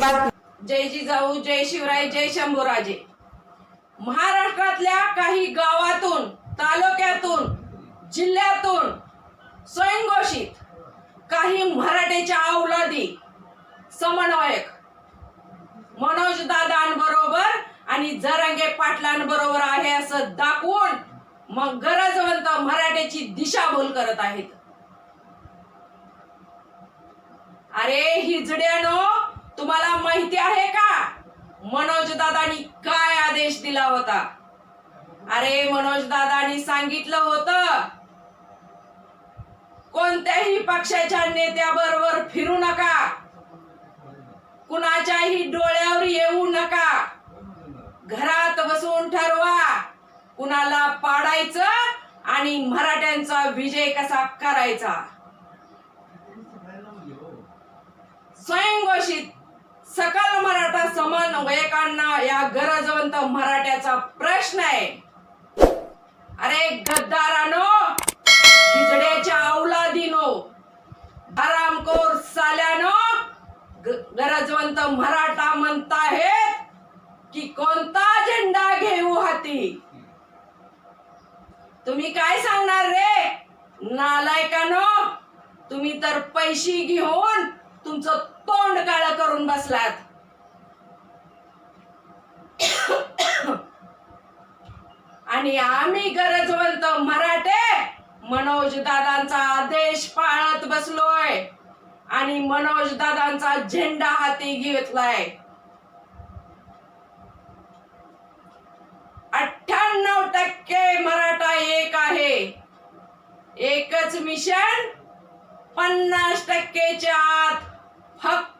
बातमी. जय जिजाऊ जय शिवराय जय शंभूराजे. महाराष्ट्रातल्या काही गावातून तालुक्यातून जिल्ह्यातून स्वयंघोषित काही मराठीच्या औलादी समन्वयक मनोज दादांबरोबर आणि जरंगे पाटलांबरोबर आहे असं दाखवून मग गरजवंत मराठीची दिशाभूल करत आहेत. अरे हिजड्यानो तुम्हाला माहिती आहे का? मनोज दादानी काय आदेश दिला होता? अरे मनोज दादानी सांगितलं होतं कोणत्याही पक्षाच्या नेत्याबरोबर फिरू नका. कुणाच्याही डोळ्यावर येऊ नका. घरात बसून ठरवा. कुणाला पाडायचं आणि मराठ्यांचा विजय कसा करायचा? स्वयंघोषित सकल मराठा समन्वयकांना या गरजवंत मराठ्याचा प्रश्न आहे. अरे गद्दारानो खिचड्याच्या औलादीनो आरामखोर साल्यानो गरजवंत मराठा म्हणताहेत की कोणता झेंडा घेऊ हाती? तुम्ही काय सांगणार रे? नालायकानो तुम्ही तर पैशी घेऊन तुमचं तोंड करून बसलात. आणि आम्ही गरजवंत मराठे मनोज दादांचा आदेश पाळत बसलोय. आणि मनोज दादांचा झेंडा हाती घेतलाय. अठ्ठ्याण्णव टक्के मराठा एक आहे. एकच मिशन पन्नास टक्केच्या आत फक्त